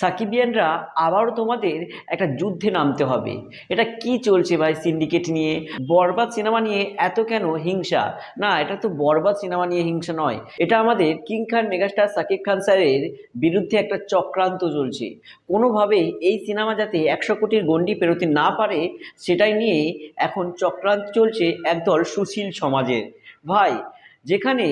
সাকিবিয়ানরা আবারও তোমাদের একটা যুদ্ধে নামতে হবে। এটা কি চলছে ভাই সিন্ডিকেট নিয়ে? বরবাদ সিনেমা নিয়ে এত কেন হিংসা? না, এটা তো বরবাদ সিনেমা নিয়ে হিংসা নয়। এটা আমাদের কিং খান মেগাস্টার সাকিব খান স্যারের বিরুদ্ধে একটা চক্রান্ত চলছে। কোনোভাবেই এই সিনেমা যাতে একশো কোটির গণ্ডি পেরোতে না পারে, সেটাই নিয়ে এখন চক্রান্ত চলছে একদল সুশীল সমাজের। ভাই, যেখানে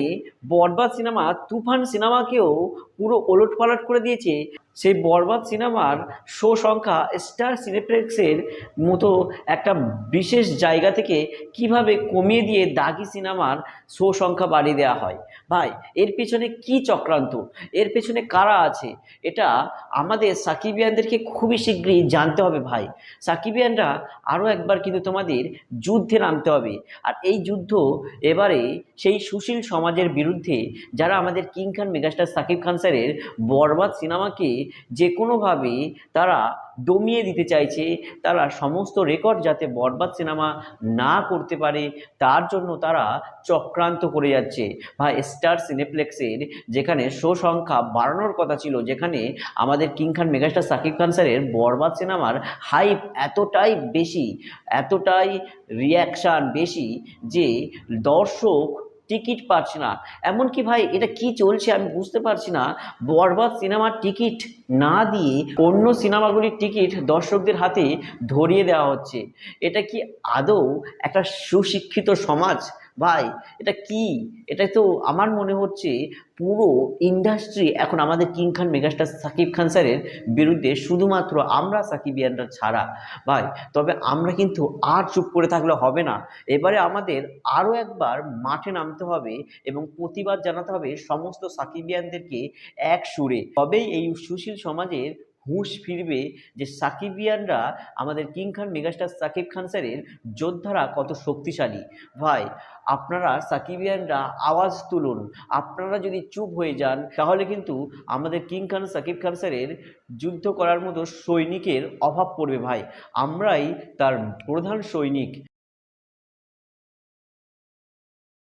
বরবাদ সিনেমা, তুফান সিনেমাকেও পুরো ওলট ওলটপালট করে দিয়েছে সেই বরবাদ সিনেমার শো সংখ্যা স্টার সিনেপ্লেক্সের মতো একটা বিশেষ জায়গা থেকে কীভাবে কমিয়ে দিয়ে দাগি সিনেমার শো সংখ্যা বাড়িয়ে দেওয়া হয়? ভাই, এর পেছনে কি চক্রান্ত? এর পেছনে কারা আছে? এটা আমাদের সাকিবিয়ানদেরকে খুবই শীঘ্রই জানতে হবে ভাই। সাকিবিয়ানরা আরও একবার কিন্তু তোমাদের যুদ্ধে নামতে হবে। আর এই যুদ্ধ এবারে সেই সুশীল সমাজের বিরুদ্ধে যারা আমাদের কিং খান মেগাস্টার সাকিব খান স্যারের বরবাদ সিনেমাকে যে কোনোভাবে তারা দমিয়ে দিতে চাইছে, তারা সমস্ত রেকর্ড যাতে বরবাদ সিনেমা না করতে পারে, তার জন্য তারা চক্রান্ত করে যাচ্ছে। ভাই স্টার সিনেপ্লেক্সের যেখানে শো সংখ্যা বাড়ানোর কথা ছিল, যেখানে আমাদের কিং খান মেগাস্টার সাকিব খান স্যারের বরবাদ সিনেমার হাইপ এতটাই বেশি, এতটাই রিয়াকশান বেশি যে দর্শক টিকিট পাচ্ছি না। এমনকি ভাই, এটা কি চলছে আমি বুঝতে পারছি না। বরবাদ সিনেমার টিকিট না দিয়ে অন্য সিনেমাগুলির টিকিট দর্শকদের হাতে ধরিয়ে দেওয়া হচ্ছে। এটা কি আদৌ একটা সুশিক্ষিত সমাজ ভাই, এটা কি? এটা তো আমার মনে হচ্ছে পুরো ইন্ডাস্ট্রি এখন আমাদের কিং খান মেগাস্টার সাকিব খান স্যারের বিরুদ্ধে শুধুমাত্র আমরা সাকিবিয়ানরা ছাড়া। ভাই, তবে আমরা কিন্তু আর চুপ করে থাকলে হবে না। এবারে আমাদের আরও একবার মাঠে নামতে হবে এবং প্রতিবাদ জানাতে হবে সমস্ত সাকিবিয়ানদেরকে এক সুরে। তবেই এই সুশীল সমাজের হুঁশ ফিরবে যে সাকিবিয়ানরা আমাদের কিং খান মেগাস্টার সাকিব খান স্যারের যোদ্ধারা কত শক্তিশালী। ভাই, আপনারা সাকিবিয়ানরা আওয়াজ তুলুন। আপনারা যদি চুপ হয়ে যান, তাহলে কিন্তু আমাদের কিং খান সাকিব খান স্যারের যুদ্ধ করার মতো সৈনিকের অভাব পড়বে ভাই। আমরাই তার প্রধান সৈনিক।